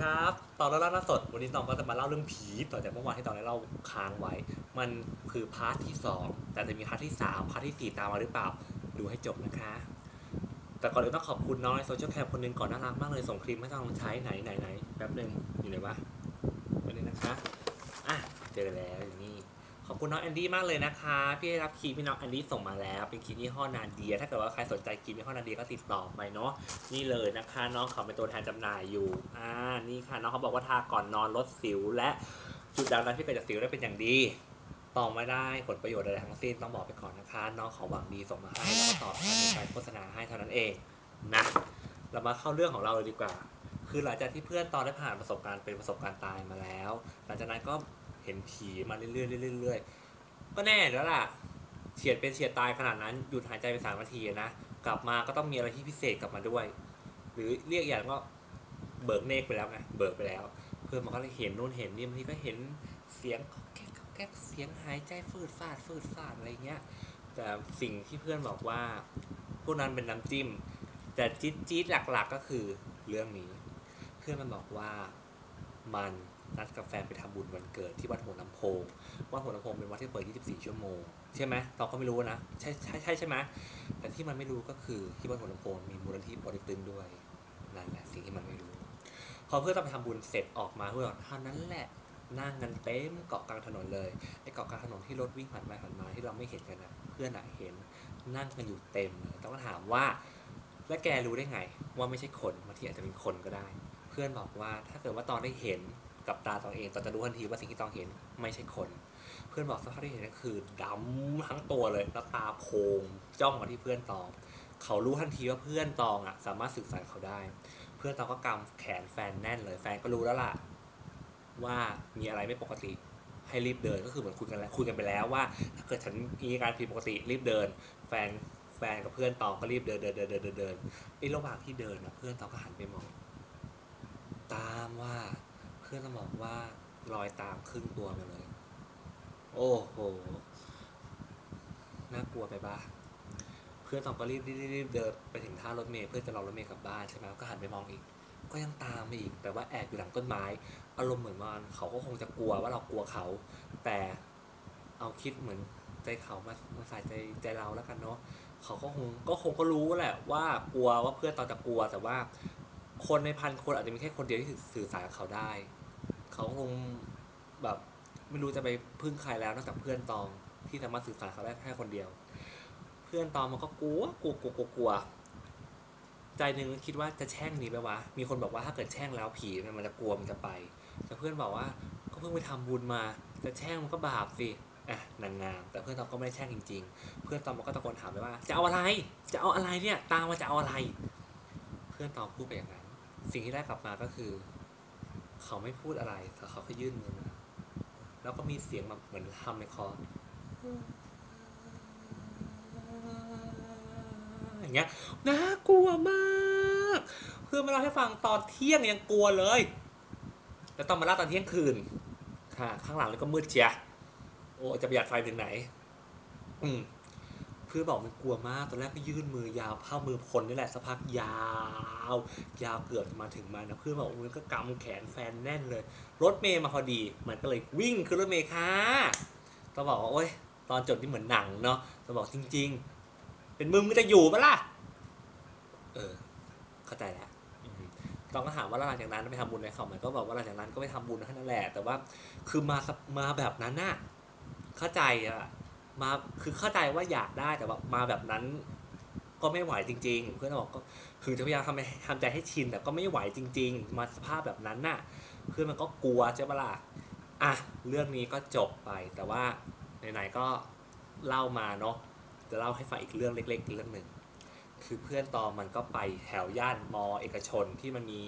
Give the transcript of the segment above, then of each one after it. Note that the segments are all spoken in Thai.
ครับตอนเล่าล่าสดวันนี้ตองก็จะมาเล่าเรื่องผีต่อจากเมื่อวานที่ตองได้เล่าค้างไว้ มันคือพาร์ทที่ 2 แต่จะมีพาร์ทที่ 3 พาร์ทที่ 4 ตามมาหรือเปล่า ดูให้จบนะคะ แต่ก่อนอื่นต้องขอบคุณน้องในโซเชียลแคมคนหนึงก่อนน่ารักมากเลยส่งคลิปให้ตองใช้ไหนไหนไหนแป๊บหนึงอยู่ไหนวะแป๊บนึงนะคะอะเจอแล้วอยู่นี่ คุณน้องแอนดี้มากเลยนะคะพี่ได้รับคลิปที่น้องแอนดี้ส่งมาแล้ว เป็นคลิปยี่ห้อนาเดีย ถ้าเกิดว่าใครสนใจคลิปยี่ห้อนาเดียก็ติดต่อไปเนาะนี่เลยนะคะ น้องเขาเป็นตัวแทนจำหน่ายอยู่อ่านี่ค่ะน้องเขาบอกว่าทาก่อนนอนลดสิว และจุดด่างดำที่เกิดจากสิวได้เป็นอย่างดีต่อไม่ได้ผลประโยชน์ใดๆทั้งสิ้นต้องบอกไปก่อนนะคะ น้องเขาหวังดีส่งมาให้แล้วก็ตอบแทนในการโฆษณาให้เท่านั้นเองนะเรามาเข้าเรื่องของเราเลยดีกว่า คือหลังจากที่เพื่อนตอนได้ผ่านประสบการณ์เป็นประสบการณ์ตายมาแล้ว หลังจากนั้นก็ เห็นผีมาเรื่อยๆเรื่อยๆก็แน่แล้วล่ะเฉียดเป็นเฉียดตายขนาดนั้นหยุดหายใจไปสามนาทีนะกลับมาก็ต้องมีอะไรที่พิเศษกลับมาด้วย หรือเรียกอย่างก็เบิกเนกไปแล้วไงเบิกไปแล้ว เพื่อนมันก็เลยเห็นนู่นเห็นนี่บางทีก็เห็นเสียงแก๊กแก๊กเสียงหายใจฟืดฟาดฟืดฟาดอะไรเงี้ยแต่สิ่งที่เพื่อนบอกว่าพวกนั้นเป็นน้ำจิ้ม แต่จี๊ดจี๊ดหลักๆก็คือเรื่องนี้ เพื่อนมันบอกว่ามัน นัดกับแฟนไปทำบุญวันเกิดที่วัดหัวลำโพงวัดหัวลำโพงเป็นวัดที่เปิด 24 ชั่วโมง ใช่ไหมเราก็ไม่รู้นะ ใช่ใช่ใช่ใช่ไหมแต่ที่มันไม่รู้ก็คือที่วัดหัวลำโพงมีมูลนิธิปอเต็กตึงด้วยนั่นแหละสิ่งที่มันไม่รู้ พอเพื่อนเราไปทำบุญเสร็จออกมาเพื่อนเท่านั้นแหละนั่งกันเต็มเกาะกลางถนนเลยไอ้เกาะกลางถนนที่รถวิ่งผ่านไปผ่านมาที่เราไม่เห็นกันนะเพื่อนอะเห็นนั่งกันอยู่เต็มเลยต้องถามว่า แล้วแกรู้ได้ไงว่าไม่ใช่คนบางทีอาจจะเป็นคนก็ได้ เพื่อนบอกว่าถ้าเกิดว่าตอนได้เห็น กับตาตอนเองตอนจะรู้ทันทีว่าสิ่งที่ตอนเห็นไม่ใช่คน เพื่อนบอกสภาพที่เห็นก็คือดำทั้งตัวเลยแล้วตาโพงจ้องมาที่เพื่อนตอง เขารู้ทันทีว่าเพื่อนตองอะสามารถสื่อสารเขาได้ เพื่อนตองก็กำแขนแฟนแน่นเลย แฟนก็รู้แล้วล่ะว่ามีอะไรไม่ปกติให้รีบเดินก็คือเหมือนคุยกันแล้วคุยกันไปแล้วว่า ถ้าเกิดฉันมีอาการผิดปกติรีบเดิน แฟนแฟนกับเพื่อนตองก็รีบเดินเดินเดินเดินเดินเดินไอ้ระหว่างที่เดินอะเพื่อนตองก็หันไปมอง ตามว่า พื่อนต้องบอกว่ารอยตามครึ่งตัวมาเลย โอ้โห น่ากลัวไปบ้าเพื่อนตองก็รีบรีบรีบรีบเดินไปถึงท่ารถเมล์เพื่อจะรอรถเมล์กลับบ้านใช่ไหมก็หันไปมองอีก ก็ยังตามมาอีก แต่ว่าแอบอยู่หลังต้นไม้ อารมณ์เหมือนมันเขาก็คงจะกลัวว่าเรากลัวเขา แต่เอาคิดเหมือนใจเขามามาใส่ใจใจเราแล้วกันเนาะเขาก็คงก็คงก็รู้แหละว่ากลัวว่าเพื่อนตอนจะกลัวแต่ว่าคนในพันคนอาจจะมีแค่คนเดียวที่สื่อสารกับเขาได้ เขาคงแบบไม่รู้จะไปพึ่งใครแล้วนอกจากเพื่อนตองที่สามารถสื่อสารเขาได้แค่คนเดียว เพื่อนตองมันก็กลัวกลัวกลัวกลัวกลัวใจหนึ่งคิดว่าจะแช่งหนีไปวะมีคนบอกว่าถ้าเกิดแช่งแล้วผีมันจะกลัวมันจะไป แต่เพื่อนบอกว่าก็เพิ่งไปทำบุญมาจะแช่งมันก็บาปสิอะนางงามแต่เพื่อนตองก็ไม่ได้แช่งจริง ๆ เพื่อนตองมันก็ตะโกนถามไปว่า จะเอาอะไร จะเอาอะไรเนี่ยตามมาจะเอาอะไร เพื่อนตองพูดไปอย่างนั้น สิ่งที่ได้กลับมาก็คือ เขาไม่พูดอะไรแต่เขาแค่ยื่นมือมาแล้วก็มีเสียงแบบเหมือนทำในคออย่างเงี้ยน่ากลัวมาก เพื่อนมาเล่าให้ฟังตอนเที่ยงยังกลัวเลย แล้วต้องมาเล่าตอนเที่ยงคืน ค่ะ ข้างหลังแล้วก็มืดเจียโอ้จะประหยัดไฟถึงไหน อืม พื่อนบอกมันกลัวมาก ตอนแรกก็ยื่นมือยาวเข้ามือคนนี่แหละสักพักยาว ยาวเกือบจะมาถึงมันนะเพื่อนบอกโอ้ยก็กำแขนแฟนแน่นเลย รถเมย์มาพอดี มันก็เลยวิ่งขึ้นรถเมย์ค่ะต้องบอกว่าโอ๊ยตอนจบนี่เหมือนหนังเนาะต้องบอกจริง ๆ เป็นมึงมึงจะอยู่ปะล่ะ เออ เข้าใจแล้วอืมตองก็ถามว่าแล้วหลังจากนั้นไปทำบุญไหมเขามันก็บอกว่าหลังจากนั้นก็ไปทำบุญแค่นั้นแหละ แต่ว่าคือมาสับมาแบบนั้นน่ะ เข้าใจอะ มาคือเข้าใจว่าอยากได้แต่ว่ามาแบบนั้นก็ไม่ไหวจริง ๆ เพื่อนบอกก็คือจะพยายามทำให้ทำใจให้ชินแต่ก็ไม่ไหวจริง ๆ มาสภาพแบบนั้นน่ะ เพื่อนมันก็กลัวใช่ปะล่ะอะเรื่องนี้ก็จบไปแต่ว่าไหนๆก็เล่ามาเนาะจะเล่าให้ฟังอีกเรื่องเล็กๆอีกเรื่องหนึ่งคือเพื่อนตอมันก็ไปแถวย่านมอเอกชนที่มันมี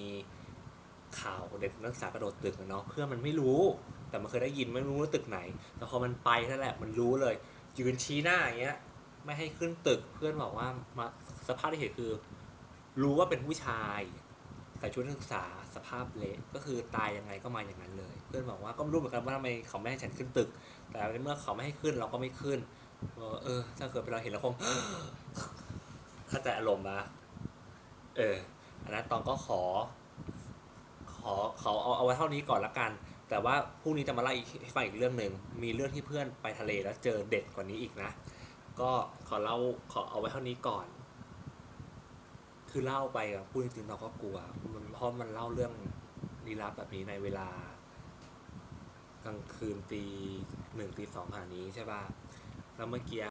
ข่าวเด็กนักศึกษากระโดดตึกเนาะเพื่อนมันไม่รู้ แต่มันเคยได้ยินไม่รู้ว่าตึกไหน แต่พอมันไปนั่นแหละมันรู้เลย ยืนชี้หน้าอย่างเงี้ย ไม่ให้ขึ้นตึกเพื่อนบอกว่ามาสภาพที่เห็นคือ รู้ว่าเป็นผู้ชายใส่ชุดนักศึกษาสภาพเละก็คือตายยังไงก็มาอย่างนั้นเลย เพื่อนบอกว่าก็ไม่รู้เหมือนกันว่าทำไมเขาไม่ให้ฉันขึ้นตึก แต่ในเมื่อเขาไม่ให้ขึ้นเราก็ไม่ขึ้นเออ ถ้าเกิดเป็นเราเห็นเราคงเข้าใจอารมณ์นะเอออันนั้นตองก็ขอ ขอเขาเอาเอาไว้เท่านี้ก่อนละกัน แต่ว่าพรุ่งนี้จะมาเล่าอีกให้ฟังอีกเรื่องหนึ่งมีเรื่องที่เพื่อนไปทะเลแล้วเจอเด็ดกว่านี้อีกนะ ก็ขอเล่าขอเอาไว้เท่านี้ก่อน คือเล่าไปอะพูดจริงๆเราก็กลัวมันเพราะมันเล่าเรื่องลี้ลับแบบนี้ในเวลากลางคืนตีหนึ่งตีสองขนาดนี้ใช่ป่ะแล้วเมื่อกี้